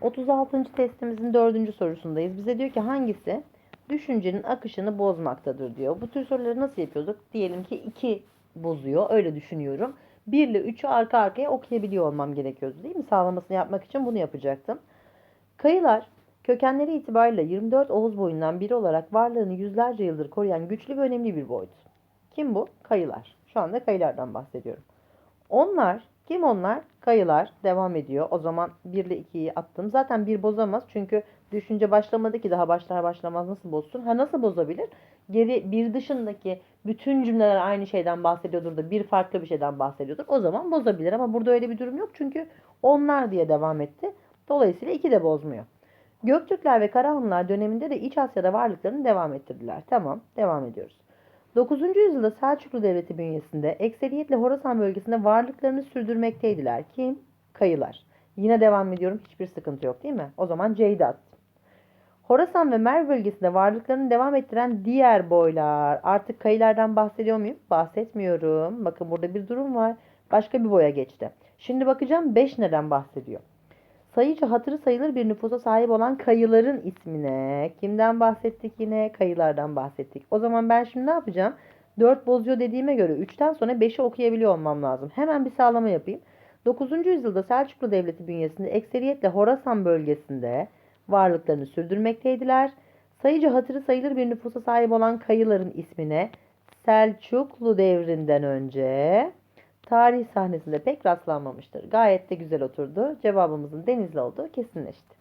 36. testimizin dördüncü sorusundayız. Bize diyor ki hangisi düşüncenin akışını bozmaktadır diyor. Bu tür soruları nasıl yapıyorduk? Diyelim ki 2 bozuyor. Öyle düşünüyorum. 1 ile 3'ü arka arkaya okuyabiliyor olmam gerekiyordu değil mi? Sağlamasını yapmak için bunu yapacaktım. Kayılar kökenleri itibariyle 24 Oğuz boyundan biri olarak varlığını yüzlerce yıldır koruyan güçlü ve önemli bir boyut. Kim bu? Kayılar. Şu anda kayılardan bahsediyorum. Onlar, kim onlar? Kayılar. Devam ediyor. O zaman 1 ile 2'yi attım. Zaten 1 bozamaz çünkü düşünce başlamadı ki daha başlar başlamaz nasıl bozsun? Ha nasıl bozabilir? Geri bir dışındaki bütün cümleler aynı şeyden bahsediyordur da bir farklı bir şeyden bahsediyordur. O zaman bozabilir ama burada öyle bir durum yok çünkü onlar diye devam etti. Dolayısıyla 2 de bozmuyor. Göktürkler ve Karahanlılar döneminde de İç Asya'da varlıklarını devam ettirdiler. Tamam, devam ediyoruz. 9. yüzyılda Selçuklu Devleti bünyesinde ekseriyetle Horasan bölgesinde varlıklarını sürdürmekteydiler. Kim? Kayılar. Yine devam ediyorum. Hiçbir sıkıntı yok değil mi? O zaman Ceydat. Horasan ve Merv bölgesinde varlıklarını devam ettiren diğer boylar. Artık kayılardan bahsediyor muyum? Bahsetmiyorum. Bakın burada bir durum var. Başka bir boya geçti. Şimdi bakacağım 5 neden bahsediyor. Sayıca hatırı sayılır bir nüfusa sahip olan kayıların ismine. Kimden bahsettik yine? Kayılardan bahsettik. O zaman ben şimdi ne yapacağım? 4 bozuyor dediğime göre 3'ten sonra 5'i okuyabiliyor olmam lazım. Hemen bir sağlama yapayım. 9. yüzyılda Selçuklu Devleti bünyesinde ekseriyetle Horasan bölgesinde varlıklarını sürdürmekteydiler. Sayıca hatırı sayılır bir nüfusa sahip olan kayıların ismine Selçuklu devrinden önce tarih sahnesinde pek rastlanmamıştır. Gayet de güzel oturdu. Cevabımızın Denizli olduğu kesinleşti.